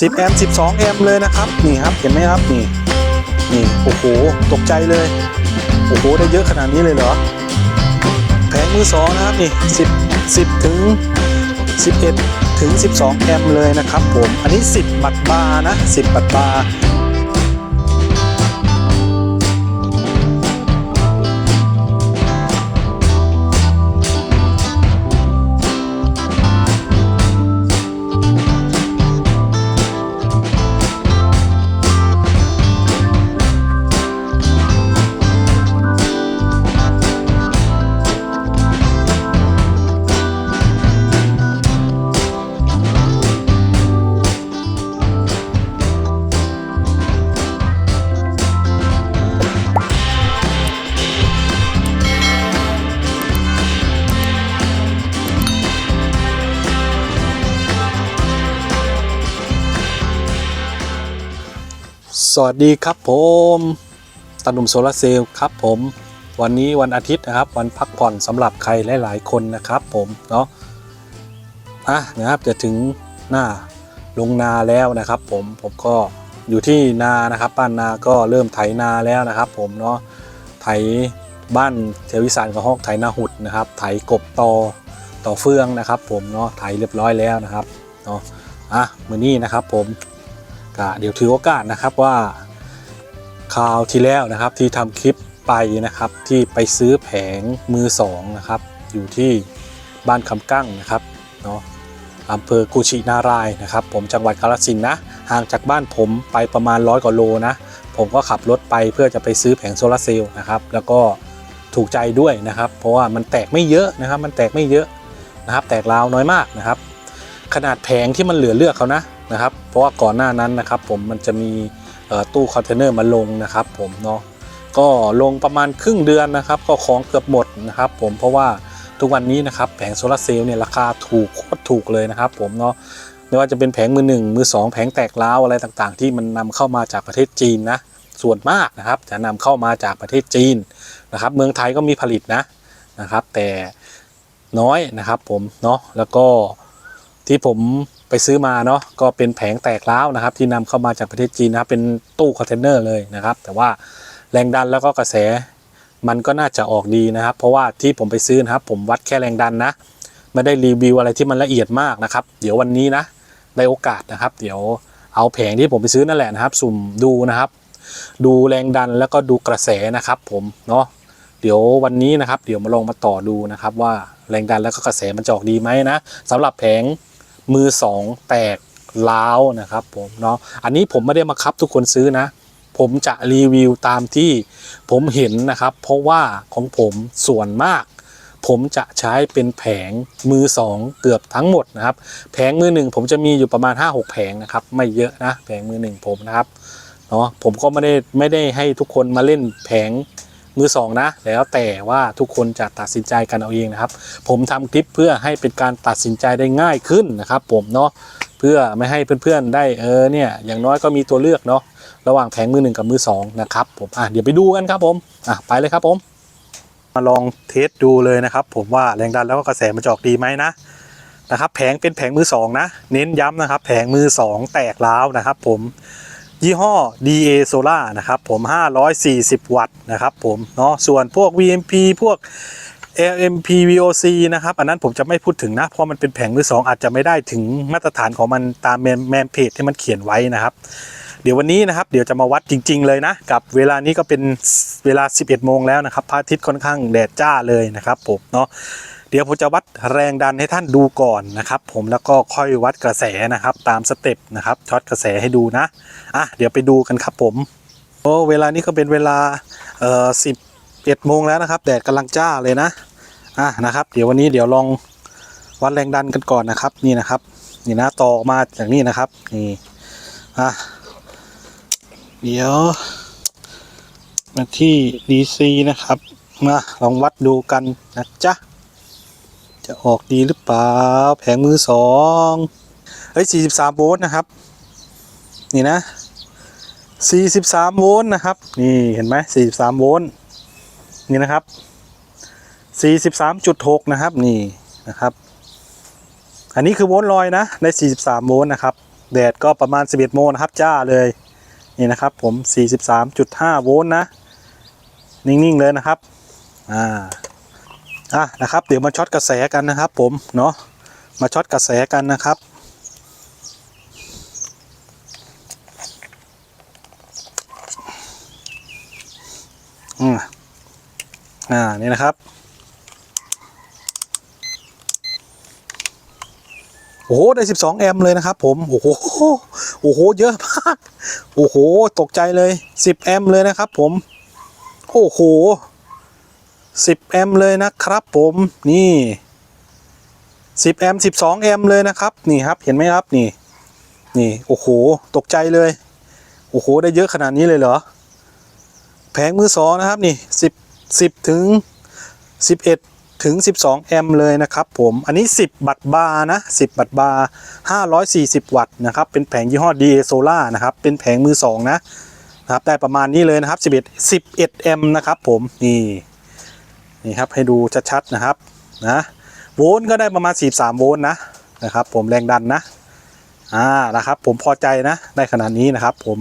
10แอมป์12แอมป์เลยนะครับนี่ครับเห็นไหมครับนี่นี่โอ้โหตกใจเลยโอ้โหได้เยอะขนาดนี้เลยเหรอแผงมือสองนะครับนี่10 10ถึง11 ถึง 12 แอมป์เลยนะครับผม อันนี้ 10 บัตบาร์นะ 10 บัตบาร์ สวัสดีครับผมตาหนุ่มโซลาร์เซลล์ครับผม วันนี้วันอาทิตย์นะครับ วันพักผ่อนสำหรับใครหลาย ๆ คนนะครับผมเนาะอะนะครับจะถึงหน้าลงนาแล้วนะครับ ผมผมก็อยู่ที่นานะครับบ้านนาก็เริ่มไถนาแล้วนะครับ ผมเนาะไถบ้านเทวิสานกับฮอกไถนาหุดนะครับ ไถกบตอต่อเฟืองนะครับ ผมเนาะไถเรียบร้อยแล้วนะครับเนาะอะมือนี้นะครับ ผม ก็เดี๋ยวถือโอกาสนะครับว่าคราวที่แล้วนะครับที่ทำคลิปไปนะครับที่ไปซื้อแผงมือสองนะครับ อยู่ที่บ้านคำกั้งนะครับเนาะอำเภอกุชินารายนะครับ ผมจังหวัดกาฬสินธนะห่างจากบ้านผมไปประมาณร้อยกว่าโลนะผมก็ขับรถไปเพื่อจะไปซื้อแผงโซลาร์เซลล์นะครับ แล้วก็ถูกใจด้วยนะครับ เพราะว่ามันแตกไม่เยอะนะครับ มันแตกไม่เยอะนะครับ แตกราวน้อยมากนะครับ ขนาดแผงที่มันเหลือเลือกเขานะ นะครับ เพราะว่าก่อนหน้านั้นนะครับผมมันจะมีตู้คอนเทนเนอร์มาลงนะครับผมเนาะก็ลงประมาณครึ่งเดือนนะครับ ก็ของเกือบหมดนะครับ ผมเพราะว่าทุกวันนี้นะครับแผงโซลาร์เซลล์เนี่ยราคาถูกโคตรถูกเลยนะครับ ผมเนาะไม่ว่าจะเป็นแผงมือหนึ่งมือสองแผงแตกร้าวอะไรต่างๆ ที่มันนำเข้ามาจากประเทศจีนนะส่วนมากนะครับจะนำเข้ามาจากประเทศจีนนะครับ เมืองไทยก็มีผลิตนะนะครับ แต่น้อยนะครับผมเนาะแล้วก็ที่ผม ไปซื้อมาเนาะก็เป็นแผงแตกร้าวนะครับ ที่นำเข้ามาจากประเทศจีนนะครับเป็นตู้คอนเทนเนอร์เลยนะครับ แต่ว่าแรงดันแล้วก็กระแสมันก็น่าจะออกดีนะครับ เพราะว่าที่ผมไปซื้อนะครับผมวัดแค่แรงดันนะไม่ได้รีวิวอะไรที่มันละเอียดมากนะครับ เดี๋ยววันนี้นะได้โอกาสนะครับ เดี๋ยวเอาแผงที่ผมไปซื้อนั่นแหละนะครับ สุ่มดูนะครับ ดูแรงดันแล้วก็ดูกระแสนะครับ ผมเนาะเดี๋ยววันนี้นะครับ เดี๋ยวมาลองมาต่อดูนะครับ ว่าแรงดันแล้วก็กระแสมันจะออกดีไหมนะสำหรับแผง มือสองแตกล้าวนะครับผมเนาะอันนี้ผมไม่ได้มาคับทุกคนซื้อนะ ผมจะรีวิวตามที่ผมเห็นนะครับ เพราะว่าของผมส่วนมาก ผมจะใช้เป็นแผงมือสองเกือบทั้งหมดนะครับ แผงมือหนึ่งผมจะมีอยู่ประมาณ 5-6 แผงนะครับไม่เยอะนะแผงมือหนึ่งผมนะครับเนาะผมก็ไม่ได้ไม่ได้ให้ทุกคนมาเล่นแผง มือสองนะ แล้วแต่ว่าทุกคนจะตัดสินใจกันเอาเองนะครับ ผมทำคลิปเพื่อให้เป็นการตัดสินใจได้ง่ายขึ้นนะครับ ผมเนาะเพื่อไม่ให้เพื่อนๆได้เออเนี่ยอย่างน้อยก็มีตัวเลือกเนาะระหว่างแผงมือหนึ่งกับมือสองนะครับผมอะเดี๋ยวไปดูกันครับผมอะไปเลยครับผม มาลองเทสดูเลยนะครับ ผมว่าแรงดันแล้วก็กระแสมันจะออกดีไหมนะนะครับ แผงเป็นแผงมือสองนะ เน้นย้ำนะครับ แผงมือสองแตกร้าวนะครับ ผม ยี่ห้อ DA Solar นะครับผม 540 วัตต์นะครับผมเนาะส่วนพวก VMP พวก LMP VOC นะครับอันนั้นผมจะไม่พูดถึงนะ เพราะมันเป็นแผงมือสองอาจจะไม่ได้ถึงมาตรฐานของมันตามแมนเพจที่มันเขียนไว้นะครับเดี๋ยววันนี้นะครับเดี๋ยวจะมาวัดจริง ๆ เลยนะ กับเวลานี้ก็เป็นเวลา 11 โมงแล้วนะครับพระอาทิตย์ค่อนข้างแดดจ้าเลยนะครับผมเนาะ เดี๋ยวผมจะวัดแรงดันให้ท่านดูก่อนนะครับ ผมแล้วก็ค่อยวัดกระแสนะครับ ตามสเต็ปนะครับช็อตกระแสให้ดูนะอะเดี๋ยวไปดูกันครับผมโอ้เวลานี้ก็เป็นเวลาเอ่อ11โมงแล้วนะครับ แดดกำลังจ้าเลยนะอะนะครับ เดี๋ยววันนี้เดี๋ยวลองวัดแรงดันกันก่อนนะครับนี่นะครับนี่นะต่อมาอย่างนี้นะครับนี่อะเดี๋ยวมาที่ DC นะครับมาลองวัดดูกันนะจ๊ะ จะออกดีหรือเปล่า แผงมือสองเฮ้ย43โวลต์นะครับ นี่นะ43โวลต์นะครับ นี่เห็นไหม43โวลต์นี่นะครับ43.6นะครับนี่นะครับ อันนี้คือโวลต์ลอยนะได้43โวลต์นะครับ แดดก็ประมาณ11โมงนะครับจ้าเลยนี่นะครับผม 43.5 โวลต์นะ นิ่ง ๆ เลยนะครับ อ่า อะนะครับเดี๋ยวมาช็อตกระแสกันนะครับ ผมเนาะมาช็อตกระแสกันนะครับ อืมอ่านี่นะครับโอ้โหได้ 12 แอมป์เลยนะครับ ผมโอ้โหโอ้โหเยอะมากโอ้โหตกใจเลย 10 แอมป์เลยนะครับ ผมโอ้โห 10 แอมป์เลยนะครับผมนี่ 10 แอมป์12 แอมป์เลยนะครับนี่ครับเห็นไหมครับนี่นี่โอ้โหตกใจเลย โอ้โหได้เยอะขนาดนี้เลยเหรอ แผงมือสองนะครับนี่ 10 10ถึง 11 ถึง 12 แอมป์เลยนะครับผมอันนี้ 10 บัตต์บาร์นะ 10 บัตต์บาร์540 วัตต์นะครับเป็นแผงยี่ห้อ DA Solar นะครับเป็นแผงมือสองนะนะครับได้ประมาณนี้เลยนะครับ 11 11 แอมป์นะครับผมนี่ นี่ครับให้ดูชัดๆนะครับนะโวลต์ก็ได้ประมาณ 43 โวลต์นะนะครับ ผมแรงดันนะอ่านะครับ ผมพอใจนะได้ขนาดนี้นะครับ ผม